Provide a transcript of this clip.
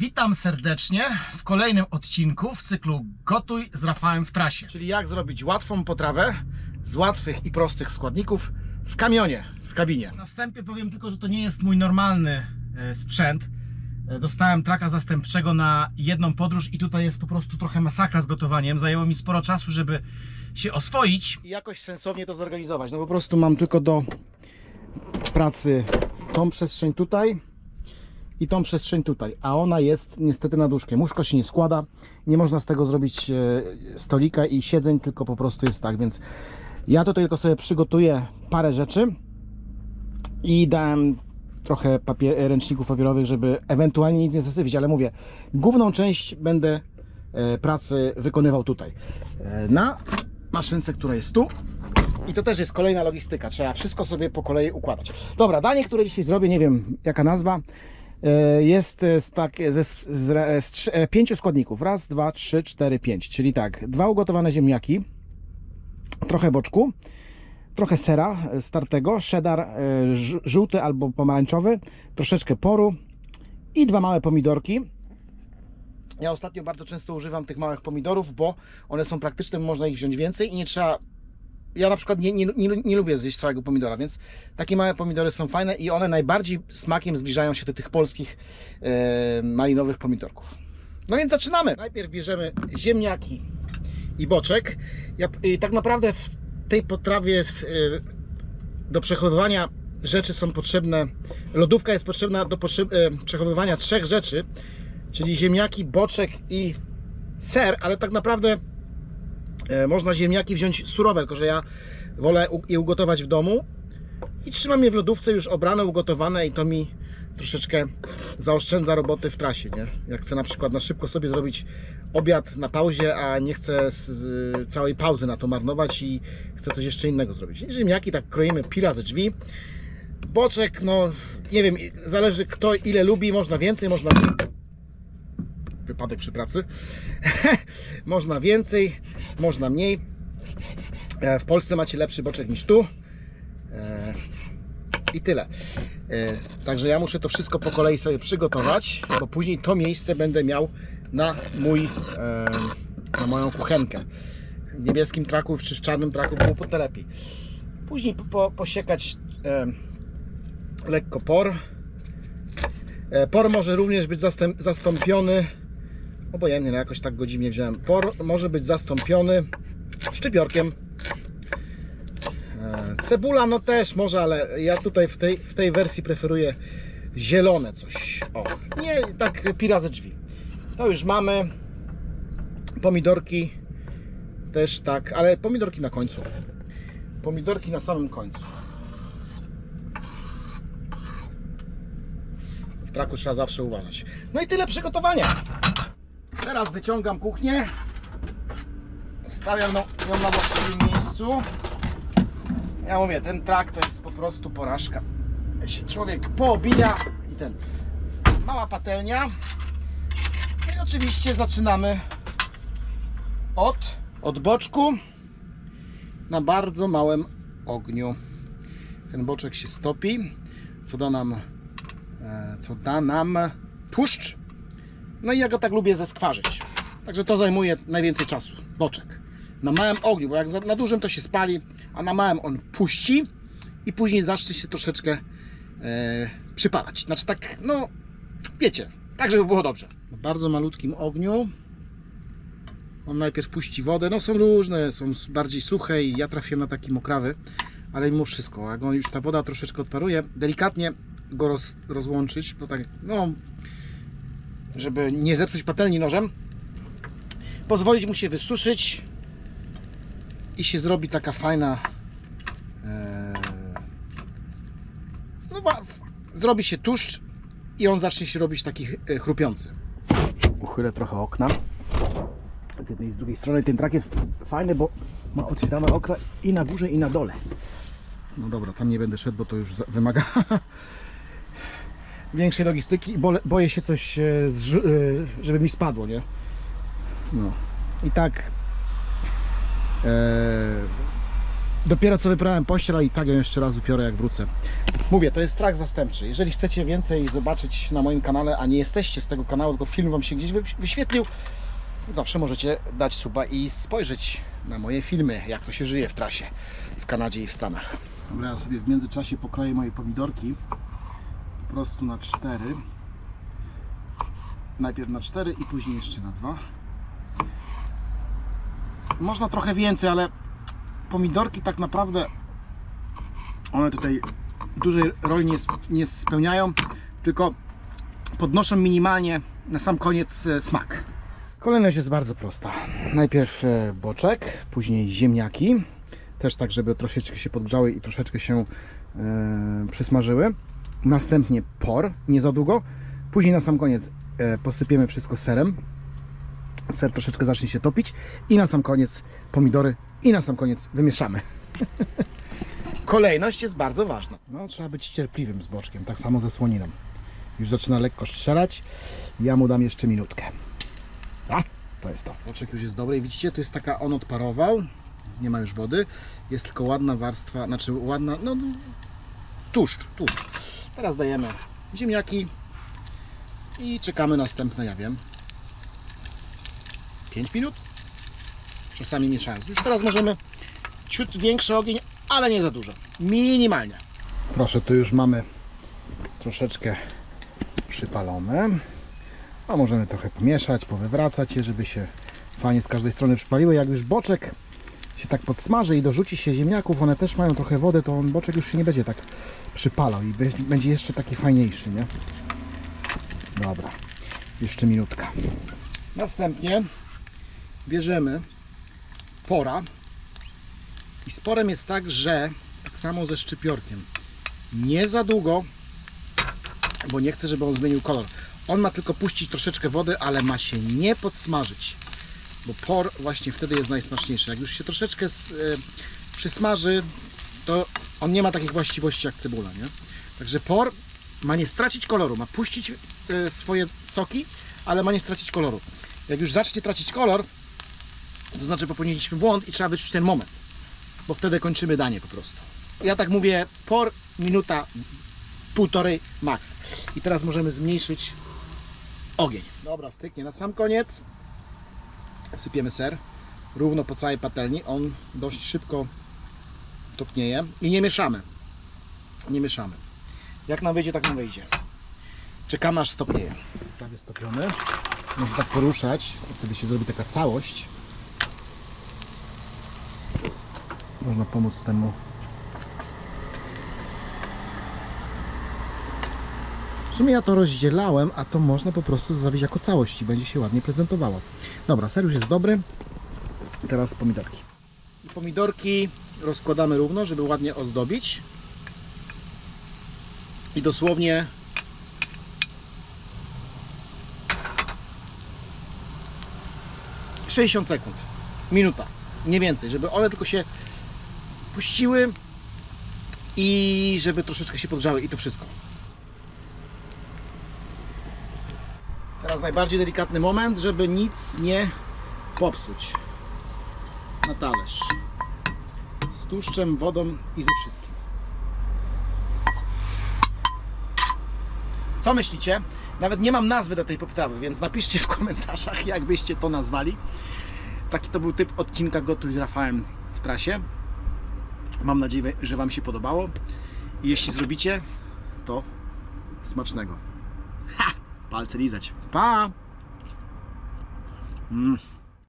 Witam serdecznie w kolejnym odcinku w cyklu Gotuj z Rafałem w trasie. Czyli jak zrobić łatwą potrawę z łatwych i prostych składników w kamionie, w kabinie. Na wstępie powiem tylko, że to nie jest mój normalny e, sprzęt. E, Dostałem traka zastępczego na jedną podróż i tutaj jest po prostu trochę masakra z gotowaniem. Zajęło mi sporo czasu, żeby się oswoić i jakoś sensownie to zorganizować. No po prostu mam tylko do pracy tą przestrzeń tutaj i tą przestrzeń tutaj, a ona jest niestety na duszkiem. Łóżko się nie składa, nie można z tego zrobić e, stolika i siedzeń, tylko po prostu jest tak, więc ja tutaj tylko sobie przygotuję parę rzeczy i dałem trochę papier, ręczników papierowych, żeby ewentualnie nic nie zasypić, ale mówię, główną część będę e, pracy wykonywał tutaj. E, Na maszynce, która jest tu, i to też jest kolejna logistyka. Trzeba wszystko sobie po kolei układać. Dobra, danie, które dzisiaj zrobię, nie wiem jaka nazwa, e, jest e, z, tak, ze, z, z, z e, pięciu składników. Raz, dwa, trzy, cztery, pięć. Czyli tak, dwa ugotowane ziemniaki, trochę boczku, trochę sera e, startego, cheddar e, żółty albo pomarańczowy, troszeczkę poru i dwa małe pomidorki. Ja ostatnio bardzo często używam tych małych pomidorów, bo one są praktyczne, można ich wziąć więcej i nie trzeba ja na przykład nie, nie, nie, nie lubię zjeść całego pomidora, więc takie małe pomidory są fajne i one najbardziej smakiem zbliżają się do tych polskich e, malinowych pomidorków. No więc zaczynamy. Najpierw bierzemy ziemniaki i boczek. Ja, i tak naprawdę w tej potrawie e, do przechowywania rzeczy są potrzebne, lodówka jest potrzebna do potrzeb, e, przechowywania trzech rzeczy, czyli ziemniaki, boczek i ser, ale tak naprawdę E, Można ziemniaki wziąć surowe, tylko że ja wolę je ugotować w domu i trzymam je w lodówce już obrane, ugotowane i to mi troszeczkę zaoszczędza roboty w trasie, nie? Jak chcę na przykład na szybko sobie zrobić obiad na pauzie, a nie chcę całej pauzy na to marnować i chcę coś jeszcze innego zrobić. Ziemniaki tak kroimy pira ze drzwi. Boczek, no nie wiem, zależy kto ile lubi, można więcej, można wypadek przy pracy. można więcej, można mniej. E, W Polsce macie lepszy boczek niż tu. E, I tyle. E, Także ja muszę to wszystko po kolei sobie przygotować, bo później to miejsce będę miał na mój, na moją kuchenkę. W niebieskim traku czy w czarnym traku było po lepiej. Później po, po, posiekać lekko por. Por może również być zastąpiony obojętnie, no jakoś tak go dziwnie wziąłem. Por może być zastąpiony szczypiorkiem. E, Cebula no też może, ale ja tutaj w tej, w tej wersji preferuję zielone coś. O, nie tak pira ze drzwi. To już mamy. Pomidorki też tak, ale pomidorki na końcu. Pomidorki na samym końcu. W traku trzeba zawsze uważać. No i tyle przygotowania. Teraz wyciągam kuchnię. Stawiam ją na właściwym miejscu. Ja mówię, ten trak to jest po prostu porażka. Się człowiek poobija i ten. Mała patelnia. No I oczywiście zaczynamy od, od boczku na bardzo małym ogniu. Ten boczek się stopi, co da nam, e, co da nam tłuszcz. No i ja go tak lubię zeskwarzyć. Także to zajmuje najwięcej czasu. Boczek. Na małym ogniu, bo jak na dużym to się spali, a na małym on puści i później zacznie się troszeczkę e, przypalać. Znaczy tak, no wiecie, tak żeby było dobrze. Na bardzo malutkim ogniu on najpierw puści wodę. No są różne, są bardziej suche i ja trafiłem na taki mokrawy, ale mimo wszystko, jak on już ta woda troszeczkę odparuje, delikatnie go roz, rozłączyć, bo tak, no żeby nie zepsuć patelni nożem, pozwolić mu się wysuszyć i się zrobi taka fajna. e, no, zrobi się tłuszcz i on zacznie się robić taki e, chrupiący. Uchylę trochę okna. Z jednej i z drugiej strony ten trak jest fajny, bo ma otwierane okna i na górze, i na dole. No dobra, tam nie będę szedł, bo to już wymaga większej logistyki i boję się coś, e, e, żeby mi spadło, nie? No. I tak e, Dopiero co wyprałem pościel, i tak ją jeszcze raz upiorę jak wrócę. Mówię, to jest trakt zastępczy. Jeżeli chcecie więcej zobaczyć na moim kanale, a nie jesteście z tego kanału, tylko film Wam się gdzieś wy- wyświetlił, zawsze możecie dać suba i spojrzeć na moje filmy, jak to się żyje w trasie w Kanadzie i w Stanach. Dobra, ja sobie w międzyczasie pokroję moje pomidorki po prostu na cztery. Najpierw na cztery i później jeszcze na dwa. Można trochę więcej, ale pomidorki tak naprawdę one tutaj dużej roli nie, nie spełniają, tylko podnoszą minimalnie na sam koniec e, smak. Kolejność jest bardzo prosta. Najpierw e, boczek, później ziemniaki, też tak, żeby troszeczkę się podgrzały i troszeczkę się e, przysmażyły. Następnie por, nie za długo. Później na sam koniec e, posypiemy wszystko serem. Ser troszeczkę zacznie się topić i na sam koniec pomidory i na sam koniec wymieszamy. Kolejność jest bardzo ważna. No, trzeba być cierpliwym z boczkiem, tak samo ze słoniną. Już zaczyna lekko strzelać. Ja mu dam jeszcze minutkę. A, to jest to. Boczek już jest dobry i widzicie, tu jest taka, on odparował, nie ma już wody. Jest tylko ładna warstwa, znaczy ładna, no tłuszcz, tłuszcz. Teraz dajemy ziemniaki i czekamy następne, ja wiem, 5 minut. Czasami mieszając. Już teraz możemy ciut większy ogień, ale nie za dużo. Minimalnie. Proszę, tu już mamy troszeczkę przypalone. A możemy trochę pomieszać, powywracać je, żeby się fajnie z każdej strony przypaliły. Jak już boczek się tak podsmaży i dorzuci się ziemniaków, one też mają trochę wody, to on boczek już się nie będzie tak przypalał i będzie jeszcze taki fajniejszy, nie? Dobra, jeszcze minutka. Następnie bierzemy pora i z porem jest tak, że tak samo ze szczypiorkiem. Nie za długo, bo nie chcę, żeby on zmienił kolor. On ma tylko puścić troszeczkę wody, ale ma się nie podsmażyć. Bo por właśnie wtedy jest najsmaczniejszy. Jak już się troszeczkę s- e, przysmaży, to on nie ma takich właściwości jak cebula, nie? Także por ma nie stracić koloru, ma puścić e, swoje soki, ale ma nie stracić koloru. Jak już zacznie tracić kolor, to znaczy popełniliśmy błąd i trzeba wyczuć ten moment, bo wtedy kończymy danie po prostu. Ja tak mówię, por minuta, półtorej max. I teraz możemy zmniejszyć ogień. Dobra, styknie. Na sam koniec sypiemy ser równo po całej patelni. On dość szybko topnieje i nie mieszamy. Nie mieszamy. Jak nam wyjdzie, tak nam wyjdzie. Czekamy aż stopnieje. Prawie stopiony. Można tak poruszać, wtedy się zrobi taka całość. Można pomóc temu sumie ja to rozdzielałem, a to można po prostu zostawić jako całość i będzie się ładnie prezentowało. Dobra, ser już jest dobry. Teraz pomidorki. Pomidorki rozkładamy równo, żeby ładnie ozdobić. I dosłownie ...60 sekund. Minuta. Nie więcej, żeby one tylko się puściły i żeby troszeczkę się podgrzały i to wszystko. Teraz najbardziej delikatny moment, żeby nic nie popsuć. Na talerz. Z tłuszczem, wodą i ze wszystkim. Co myślicie? Nawet nie mam nazwy do tej potrawy, więc napiszcie w komentarzach, jak byście to nazwali. Taki to był typ odcinka Gotuj z Rafałem w trasie. Mam nadzieję, że Wam się podobało. Jeśli zrobicie, to smacznego. Ha! Palce lizać. Pa! Mm.